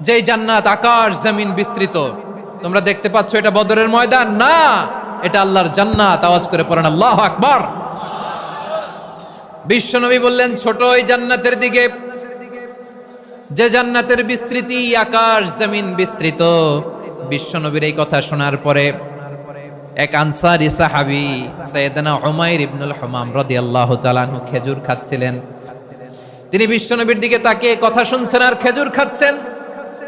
যেই জান্নাত আকাশ, জমিন বিস্তৃত। তোমরা দেখতে পাচ্ছ এটা বদরের ময়দান? না, এটা আল্লাহর জান্নাত। আওয়াজ করে পড়েন, আল্লাহ আকবার। বিশ্বনবী বললেন, ছোট ওই জান্নাতের দিকে। যে জান্নাতের বিস্তৃতি আকাশ, জমিন বিস্তৃত। বিশ্বনবীর এই কথা শোনার পরে এক আনসারি সাহাবি সৈয়দনা উমাইর ইবনুল হমাম রাদিয়াল্লাহু তাআলা আনহু খেজুর খাচ্ছিলেন। তিনি বিশ্বনবীর দিকে তাকে কথা শুনছেন আর খেজুর খাচ্ছেন।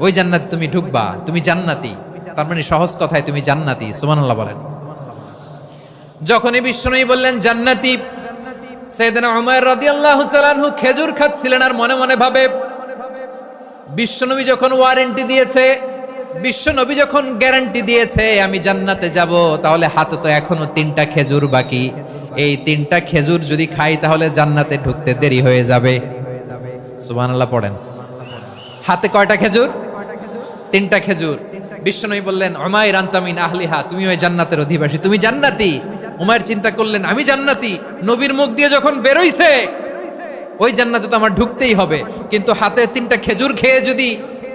ওই জান্নাতে তুমি ঢুকবা, তুমি জান্নাতি। তার মানে সহজ কথায় তুমি জান্নাতি, সুবহানাল্লাহ বলেন। যখনই বিশ্বনবী বললেন, জান্নাতি। সাইয়েদনা উমর রাদিয়াল্লাহু তাআলা আনহু খেজুর খাচ্ছিলেন আর মনে মনে ভাবে বিশ্বনবী যখন ওয়ারেন্টি দিয়েছে বিশ্বনবী যখন গ্যারান্টি দিয়েছে, আমি জান্নাতে যাব, তাহলে হাতে তো এখনও তিনটা খেজুর বাকি। এই তিনটা খেজুর যদি খাই, তাহলে জান্নাতে ঢুকতে দেরি হয়ে যাবে। সুবহানাল্লাহ পড়েন। হাতে কয়টা খেজুর? তিনটা খেজুর। বিশ্বনবী বললেন অমায় রান্তামিন আহলিহা, তুমি ওই জান্নাতের অধিবাসী, তুমি জান্নাতি। উমায়ের চিন্তা করলেন, আমি জান্নাতি, নবীর মুখ দিয়ে যখন বেরোইছে, ওই জান্নাতে তো আমার ঢুকতেই হবে। কিন্তু হাতে তিনটা খেজুর খেয়ে যদি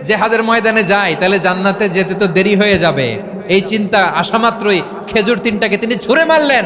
জেহাদের ময়দানে যায়, তাহলে জান্নাতে যেতে তো দেরি হয়ে যাবে। এই চিন্তা আসা মাত্রই খেজুর তিনটাকে তিনি ছুঁড়ে মারলেন।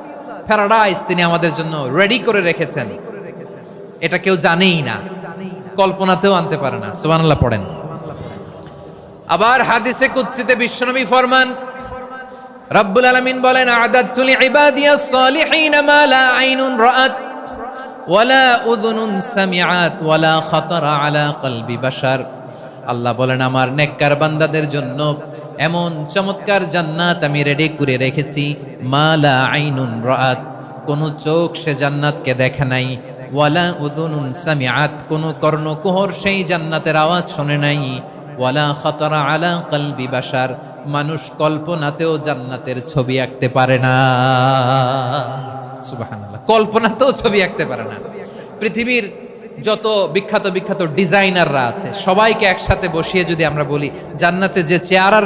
paradise তিনি আমাদের জন্য রেডি করে রেখেছেন। এটা কেউ জানেই না। কল্পনাতেও আনতে পারে না। সুবহানাল্লাহ পড়েন। আবার হাদিসে কুদসিতে বিশ্বনবী ফরমান, রব্বুল আলামিন বলেন আদাতুল ইবাদিয়াস সালিহিন মা লা আইনুন রাআত ওয়ালা উযুনুন সামিআত ওয়ালা খাতারা আলা কলবি বাশার। আল্লাহ বলেন, আমার নেককার বান্দাদের জন্য এমন চমৎকার জান্নাত আমি রেডি করে রেখেছি। মালা আইনুন রাত কোন চোখ সে জান্নাতকে দেখে নাই। ওয়ালা উযুনুন সামিআত। কোন কর্ণকুহর সেই জান্নাতের আওয়াজ শুনে নাই। ওয়ালা খাতারা আলা কলবি বাশার। মানুষ কল্পনাতেও জান্নাতের ছবি আঁকতে পারে না। কল্পনাতেও ছবি আঁকতে পারে না। পৃথিবীর যত বিখ্যাত বিখ্যাত ডিজাইনাররা আছে, সবাইকে একসাথে বসিয়ে যদি আমরা বলি, জান্নাতে যে চেয়ার আর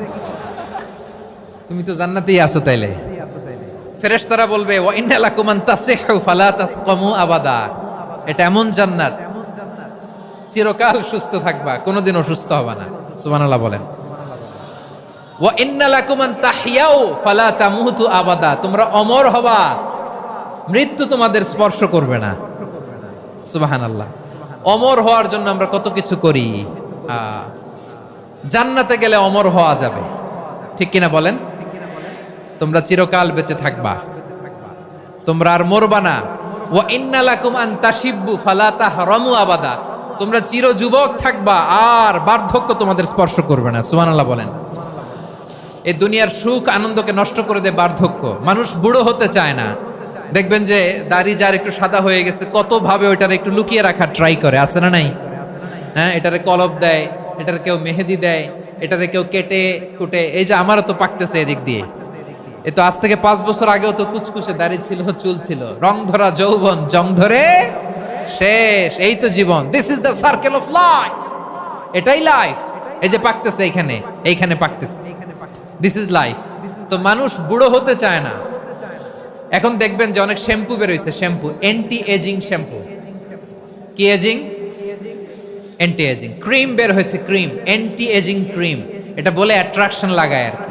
তুমি তো জান্নাতেই আছো তাইলে। ফেরেশতারা বলবে, ওয়া ইন্না লাকুম আন তাসিহু ফালা তাসকামু আবাদা। এটা এমন জান্নাত। চিরকাল সুস্থ থাকবা কোনোদিন অসুস্থ হবা না। সুবহানাল্লাহ বলেন। ওয়া ইন্না লাকুম আন তাহইয়াও ফালা তামুতু আবাদা। তোমরা অমর হবা, মৃত্যু তোমাদের স্পর্শ করবে না। সুবহানাল্লাহ। অমর হওয়ার জন্য আমরা কত কিছু করি। জান্নাতে গেলে অমর হওয়া যাবে। ঠিক কিনা বলেন? তোমরা চিরকাল বেঁচে থাকবা। তোমরা আর মরবা না। ও ইন্না লাকুম আন তাশিব্বু ফালা তাহরামু আবাদা। তোমরা চির যুবক থাকবা, আর বার্ধক্য তোমাদের স্পর্শ করবে না। সুবহানাল্লাহ বলেন। এই দুনিয়ার সুখ আনন্দকে নষ্ট করে দেয় বার্ধক্য। মানুষ বুড়ো হতে চায় না। দেখবেন যে দাড়ি যার একটু সাদা হয়ে গেছে কত ভাবে ওইটার একটু লুকিয়ে রাখার ট্রাই করে। আছে না নাই? হ্যাঁ এটারে কলব দেয়, এটার কেউ মেহেদি দেয়, এটারে কেউ কেটে কুটে। এই যে আমারও তো পাকতেছে এদিক দিয়ে। এ তো আজ থেকে পাঁচ বছর আগেও তো কুচকুচে দাড়ি ছিল, চুল ছিল। রং ধরা যৌবন, জং ধরে শেষ। এই তো জীবন। This is the circle of life এটাই লাইফ এই যে পাকতেছে এইখানে এইখানে পাকতেছে। দিস ইজ লাইফ তো মানুষ বুড়ো হতে চায় না। এখন দেখবেন যে অনেক শ্যাম্পু বেরোইছে, শ্যাম্পু। Anti aging shampoo. কি এজিং অ্যান্টি এজিং ক্রিম বের হয়েছে ক্রিম অ্যান্টি এজিং ক্রিম এটা বলে অ্যাট্রাকশন লাগায় আর কি।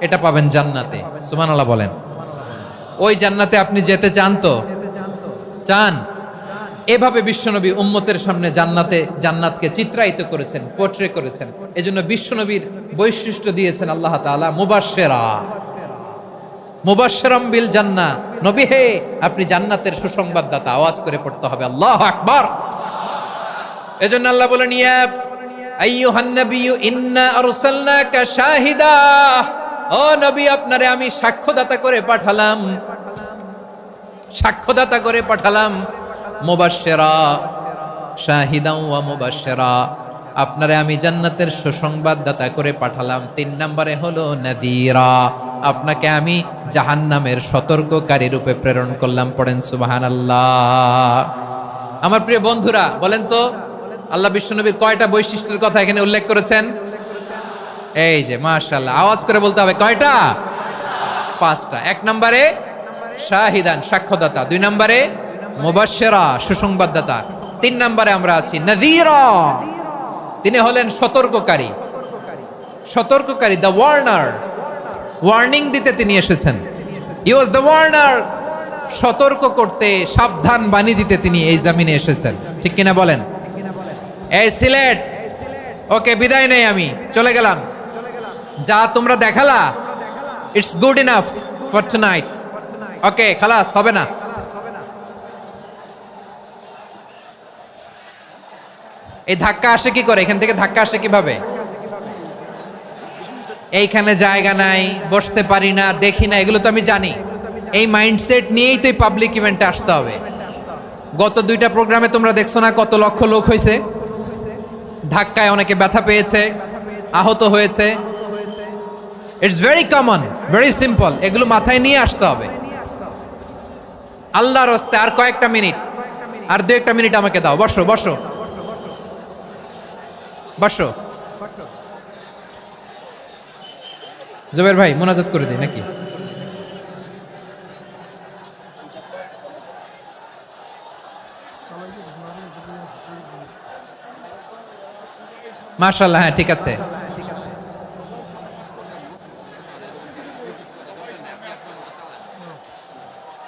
এটা পাবেন জান্নাতে। সুবহানাল্লাহ বলেন। ওই জান্নাতে আপনি যেতে চান তো? চান? এভাবে বিশ্বনবী উম্মতের সামনে জান্নাতে, জান্নাতকে চিত্রায়িত করেছেন পোর্ট্রে করেছেন। এজন্য বিশ্বনবীর বৈশিষ্ট্য দিয়েছেন আল্লাহ তাআলা, মুবাশশেরা। মুবাশশিরাম বিল জান্না নবী হে, আপনি জান্নাতের সুসংবাদদাতা, আওয়াজ করে পড়তে হবে। আল্লাহ আকবার। এজন্য আল্লাহ বলেন, ইয়া আইয়ুহান নাবিয়্যু ইন্না আরসালনাকা শাহিদা। ও নবী, আপনারে আমি সাক্ষ্যদাতা করে পাঠালাম। সাক্ষ্যদাতা করে পাঠালাম। মুবাশশিরা, শাহিদাও ওয়া মুবাশশিরা। আপনারে আমি জান্নাতের সুসংবাদদাতা করে পাঠালাম। তিন নম্বরে হলো নাদিরা আপনাকে আমি জাহান্নামের সতর্ককারী রূপে প্রেরণ করলাম। পড়েন সুবহানাল্লাহ। আমার প্রিয় বন্ধুরা, বলেন তো, আল্লাহ বিশ্বনবীর কয়টা বৈশিষ্ট্যের কথা এখানে উল্লেখ করেছেন? এই যে, মাশাআল্লাহ। আওয়াজ করে বলতে হবে, কয়টা? পাঁচটা। এক নম্বরে শাহিদান, সাক্ষ্যদাতা। দুই নম্বরে মুবাশশিরা, সুসংবাদদাতা। তিন নম্বরে আমরা আছি, নাযীরা। তিনি হলেন সতর্ককারী। সতর্ককারী দ্য ওয়ার্নার ওয়ার্নিং দিতে তিনি এসেছেন। ই ওয়াজ দ্য ওয়ার্নার সতর্ক করতে, সাবধান বাণী দিতে তিনি এই জামিনে এসেছেন। ঠিক কিনা বলেন? এই সিলেট। ওকে, বিদায় নেই আমি। চলে গেলাম। যা তোমরা দেখালা it's good enough for tonight okay খালাস, হবে না। এই ধাক্কা আসে কি করে? এখান থেকে ধাক্কা আসে কীভাবে? এইখানে জায়গা নাই, বসতে পারি না, দেখি না, এগুলো তো আমি জানি। এই মাইন্ডসেট নিয়েই তো এই পাবলিক ইভেন্টে আসতে হবে। গত দুইটা প্রোগ্রামে তোমরা দেখছ না কত লক্ষ লোক হয়েছে? ধাক্কায় অনেকে ব্যথা পেয়েছে, আহত হয়েছে। It's very common very simple এগুলো মাথায় নিয়ে আসতে হবে। আল্লাহর হস্তে আর কয়েকটা মিনিট। আর দু একটা মিনিট আমাকে দাও। বসো বসো। বসো। জবের ভাই, মোনাজাত করে দিই নাকি? মার্শাল্লাহ হ্যাঁ ঠিক আছে।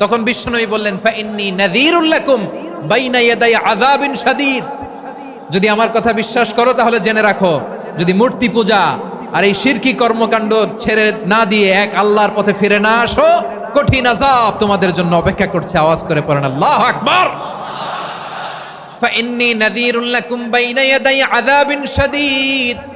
তখন বিশ্বনবী বললেন, ফাইন্নি লাকুম বাইনা ইয়াদাই আযাবিন শাদীদ। যদি আমার কথা বিশ্বাস করো, তাহলে জেনে রাখো, যদি মূর্তি পূজা আর এই শিরকি কর্মকাণ্ড ছেড়ে না দিয়ে এক আল্লাহর পথে ফিরে না আসো, কঠিন আযাব তোমাদের জন্য অপেক্ষা করছে। আওয়াজ করে পড়েন, আল্লাহু আকবার! ফাইন্নি নাযীরুল লাকুম বাইনা ইয়াদাই আযাবিন শাদীদ।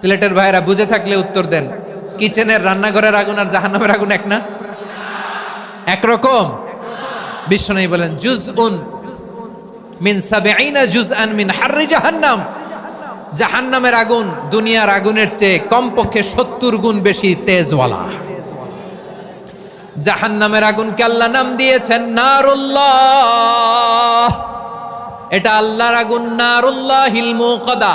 সিলেটের ভাইরা বুঝে থাকলে উত্তর দেন। কিচেনের রান্নাঘরের আগুন আর জাহান্নামের আগুন এক না? একরকম বিশ্ব নেই বলেন জুজ উন মিন সাবেইনা জুজ আন মিন হাররি জাহান্নাম। জাহান্নামের আগুন দুনিয়ার আগুনের চেয়ে কমপক্ষে সত্তর গুণ বেশি তেজওয়ালা। জাহান্নামের আগুনকে আল্লাহ নাম দিয়েছেন নারুল্লাহ। এটা আল্লাহর আগুন নারুল্লাহ হিলমু কদা